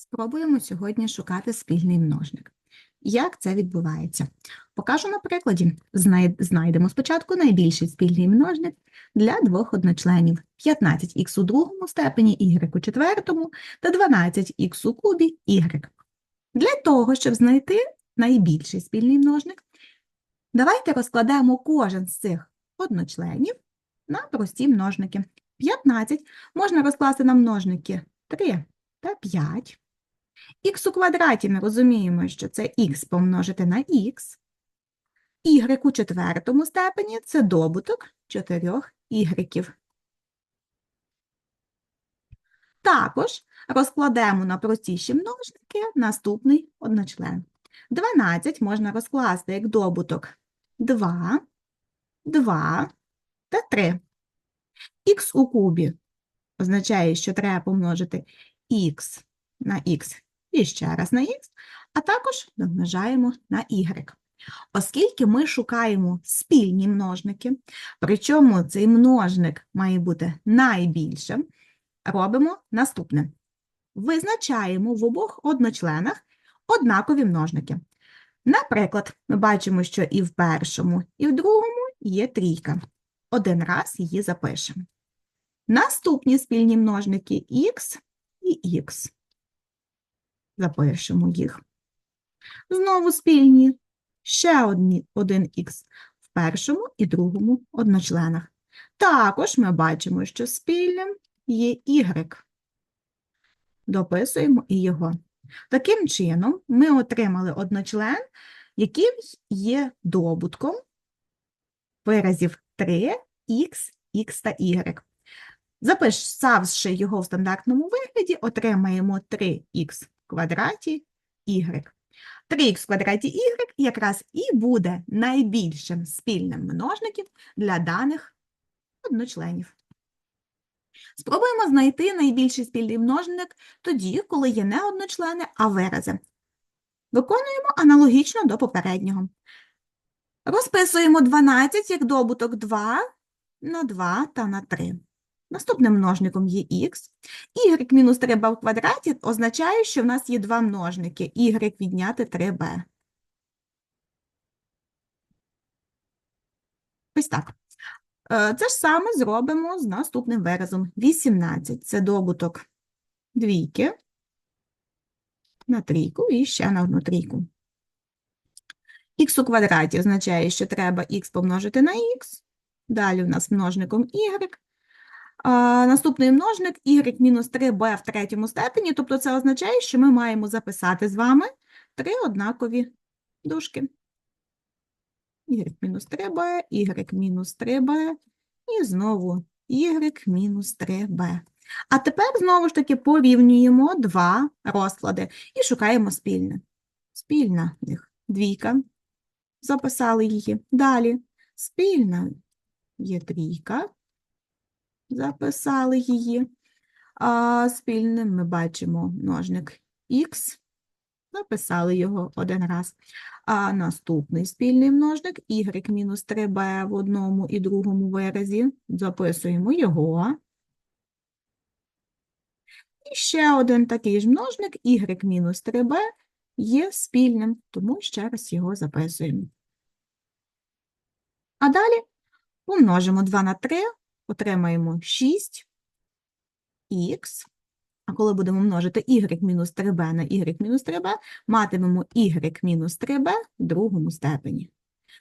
Спробуємо сьогодні шукати спільний множник. Як це відбувається? Покажу на прикладі. Знайдемо спочатку найбільший спільний множник для двох одночленів 15х у другому степені y у четвертому та 12х у кубі y. Для того, щоб знайти найбільший спільний множник, давайте розкладемо кожен з цих одночленів на прості множники. 15 можна розкласти на множники 3 та 5. Х у квадраті ми розуміємо, що це х помножити на х. Y у четвертому степені це добуток чотирьох ігреків. Також розкладемо на простіші множники наступний одночлен. 12 можна розкласти як добуток 2, 2 та 3. Х у кубі означає, що треба помножити х на х і ще раз на х, а також домножаємо на y. Оскільки ми шукаємо спільні множники, причому цей множник має бути найбільшим, робимо наступне. Визначаємо в обох одночленах однакові множники. Наприклад, ми бачимо, що і в першому, і в другому є трійка. Один раз її запишемо. Наступні спільні множники х і х. Запишемо їх. Знову спільні. Ще одні, один х в першому і другому одночленах. Також ми бачимо, що спільним є y. Дописуємо і його. Таким чином, ми отримали одночлен, який є добутком виразів 3, х, та y. Записавши його в стандартному вигляді, отримаємо 3х в квадраті y. 3х в квадраті y якраз і буде найбільшим спільним множником для даних одночленів. Спробуємо знайти найбільший спільний множник тоді, коли є не одночлени, а вирази. Виконуємо аналогічно до попереднього. Розписуємо 12 як добуток 2 на 2 та на 3. Наступним множником є х. y мінус 3b в квадраті означає, що в нас є два множники. y відняти 3b. Ось так. Е, Це ж саме зробимо з наступним виразом. 18 – це добуток двійки на трійку і ще на одну трійку. х у квадраті означає, що треба х помножити на х. Далі у нас множником y. А, наступний множник y мінус 3b в третьому степені, тобто це означає, що ми маємо записати з вами три однакові дужки. y мінус 3b, y мінус 3b і знову y мінус 3b. А тепер знову ж таки порівнюємо два розклади і шукаємо спільне. Спільна в них двійка. Записали її. Далі спільна є трійка записали її. А спільним ми бачимо множник х, записали його один раз. А наступний спільний множник y-3b в одному і другому виразі, записуємо його. І ще один такий ж множник y-3b є спільним, тому ще раз його записуємо. А далі помножимо 2 на 3, отримаємо 6х, а коли будемо множити y мінус 3b на y мінус 3b, матимемо y мінус 3b в другому степені.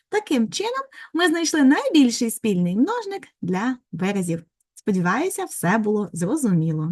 Таким чином, ми знайшли найбільший спільний множник для виразів. Сподіваюся, все було зрозуміло.